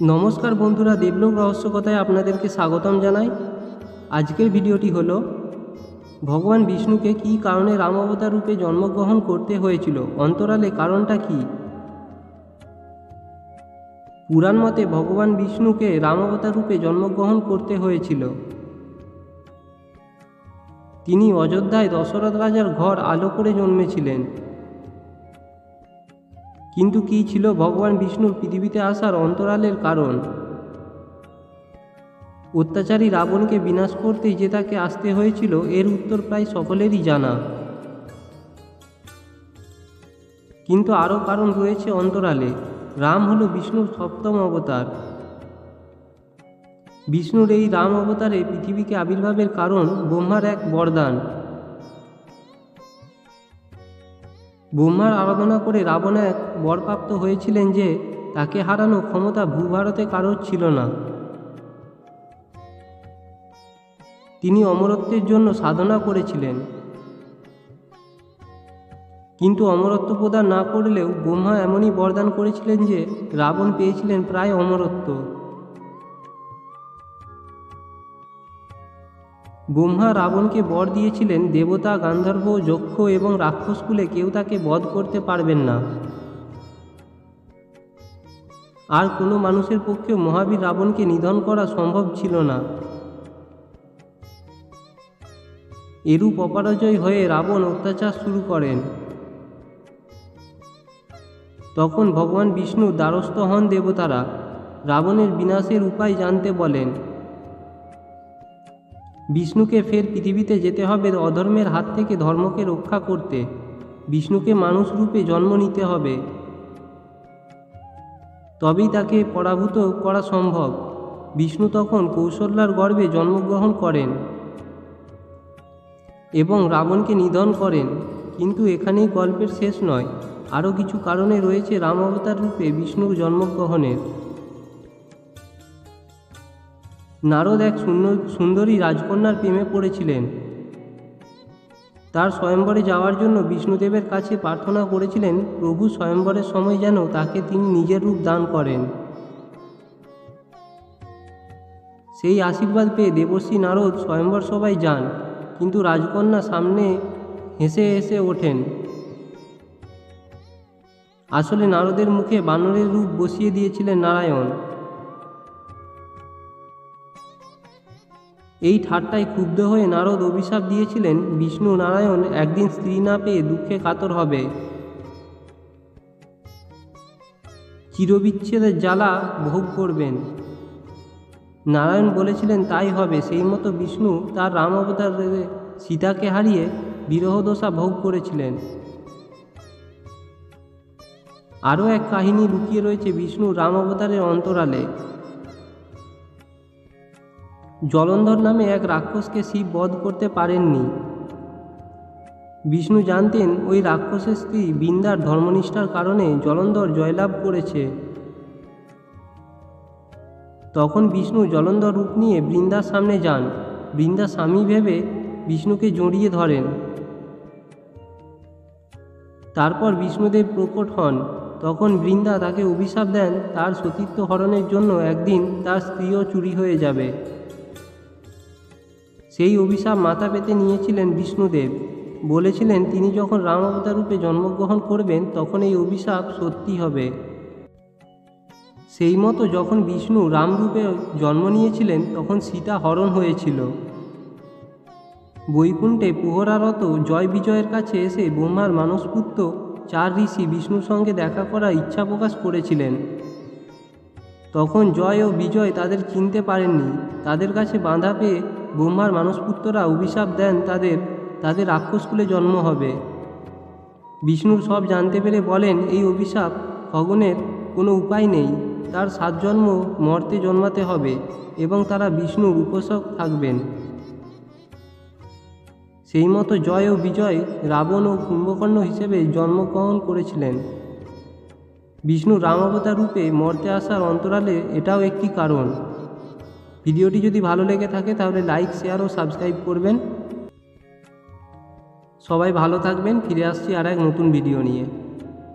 নমস্কার বন্ধুরা, দেবলোক রহস্য কথায় আপনাদেরকে স্বাগতম জানাই। আজকের ভিডিওটি হল, ভগবান বিষ্ণুকে কী কারণে রাম অবতার রূপে জন্মগ্রহণ করতে হয়েছিল? অন্তরালে কারণটা কি? পুরাণ মতে ভগবান বিষ্ণুকে রাম অবতার রূপে জন্মগ্রহণ করতে হয়েছিল। তিনি অযোধ্যায় দশরথ রাজার ঘর আলো করে জন্মেছিলেন। কিন্তু কী ছিল ভগবান বিষ্ণুর পৃথিবীতে আসার অন্তরালের কারণ? অত্যাচারী রাবণকে বিনাশ করতেই যে তাকে আসতে হয়েছিল, এর উত্তর প্রায় সকলেরই জানা। কিন্তু আরও কারণ রয়েছে অন্তরালে। রাম হল বিষ্ণুর সপ্তম অবতার। বিষ্ণুর এই রাম অবতারে পৃথিবীকে আবির্ভাবের কারণ ব্রহ্মার এক বরদান। ব্রহ্মার আরাধনা করে রাবণ এক বরপ্রাপ্ত হয়েছিলেন যে তাকে হারানো ক্ষমতা ভূভারতে কারোর ছিল না। তিনি অমরত্বের জন্য সাধনা করেছিলেন। কিন্তু অমরত্ব প্রদান না করলেও ব্রহ্মা এমনই বরদান করেছিলেন যে রাবণ পেয়েছিলেন প্রায় অমরত্ব। ব্রহ্মা রাবণকে বর দিয়েছিলেন, দেবতা, গান্ধর্ব, যক্ষ এবং রাক্ষসকুলে কেউ তাকে বধ করতে পারবেন না। আর কোনো মানুষের পক্ষে মহাবীর রাবণকে নিধন করা সম্ভব ছিল না। এরূপ অপরাজয় হয়ে রাবণ অত্যাচার শুরু করেন। তখন ভগবান বিষ্ণু দ্বারস্থ হন দেবতারা। রাবণের বিনাশের উপায় জানতে বলেন বিষ্ণুকে ফের পৃথিবীতে যেতে হবে অধর্মের হাত থেকে ধর্মকে রক্ষা করতে। বিষ্ণুকে মানুষ রূপে জন্ম নিতে হবে। তবেই তাকে পরাভূত করা সম্ভব। বিষ্ণু তখন কৌশল্যার গর্ভে জন্মগ্রহণ করেন এবং রাবণকে নিধন করেন। কিন্তু এখানেই গল্পের শেষ নয়। আরও কিছু কারণে রয়েছে রাম অবতার রূপে বিষ্ণুর জন্মগ্রহণের। নারদ এক সুন্দর রাজকন্যার প্রেমে পড়েছিলেন। তার স্বয়ম্বরে যাওয়ার জন্য বিষ্ণুদেবের কাছে প্রার্থনা করেছিলেন, প্রভু স্বয়ম্বরের সময় যেন তাকে তিনি নিজের রূপ দান করেন। সেই আশীর্বাদ পেয়ে দেবশ্রী নারদ স্বয়ম্বর সবাই যান, কিন্তু রাজকন্যা সামনে হেসে হেসে ওঠেন। আসলে নারদের মুখে বানরের রূপ বসিয়ে দিয়েছিলেন নারায়ণ। এই ঠাট্টায় ক্ষুব্ধ হয়ে নারদ অভিশাপ দিয়েছিলেন, বিষ্ণু নারায়ণ, একদিন স্ত্রী না পেয়ে দুঃখে কাতর হবে। চিরবিচ্ছেদের জ্বালা ভোগ করবেন। নারায়ণ বলেছিলেন, তাই হবে। সেই মতো বিষ্ণু তার রাম অবতারে সীতাকে হারিয়ে বিরহদশা ভোগ করেছিলেন। আরও এক কাহিনী লুকিয়ে রয়েছে বিষ্ণু রাম অবতারের অন্তরালে। জলন্ধর নামে এক রাক্ষসকে শিব বধ করতে পারেননি। বিষ্ণু জানতেন ওই রাক্ষসের স্ত্রী বৃন্দার ধর্মনিষ্ঠার কারণে জলন্ধর জয়লাভ করেছে। তখন বিষ্ণু জলন্ধর রূপ নিয়ে বৃন্দার সামনে যান। বৃন্দা স্বামী ভেবে বিষ্ণুকে জড়িয়ে ধরেন। তারপর বিষ্ণুদেব প্রকট হন। তখন বৃন্দা তাকে অভিশাপ দেন, তার সতীত্ব হরণের জন্য একদিন তার স্ত্রীও চুরি হয়ে যাবে। সেই অভিশাপ মাথা পেতে নিয়েছিলেন বিষ্ণুদেব। বলেছিলেন, তিনি যখন রাম রূপে জন্মগ্রহণ করবেন, তখন এই অভিশাপ সত্যি হবে। সেই মতো যখন বিষ্ণু রামরূপে জন্ম নিয়েছিলেন, তখন সীতা হরণ হয়েছিল। বৈকুণ্ঠে প্রহরারত জয় বিজয়ের কাছে এসে ব্রহ্মার মানসপুত্র চার ঋষি বিষ্ণুর সঙ্গে দেখা করার ইচ্ছা প্রকাশ করেছিলেন। তখন জয় ও বিজয় তাদের চিনতে পারেননি। তাদের কাছে বাঁধা পেয়ে ব্রহ্মার মানসপুত্ররা অভিশাপ দেন তাদের তাদের রাক্ষসকুলে জন্ম হবে। বিষ্ণুর সব জানতে পেরে বলেন, এই অভিশাপ খগনের কোনো উপায় নেই। তার সাত জন্ম মর্তে জন্মাতে হবে এবং তারা বিষ্ণুর উপাসক থাকবেন। সেই মতো জয় ও বিজয় রাবণ ও কুম্ভকর্ণ হিসেবে জন্মগ্রহণ করেছিলেন। বিষ্ণু রামাবতার রূপে মর্তে আসার অন্তরালে এটাও একটি কারণ। ভিডিওটি যদি ভালো লেগে থাকে তাহলে লাইক শেয়ার ও সাবস্ক্রাইব করবেন। সবাই ভালো থাকবেন, ফিরে আসছি আর এক নতুন ভিডিও নিয়ে।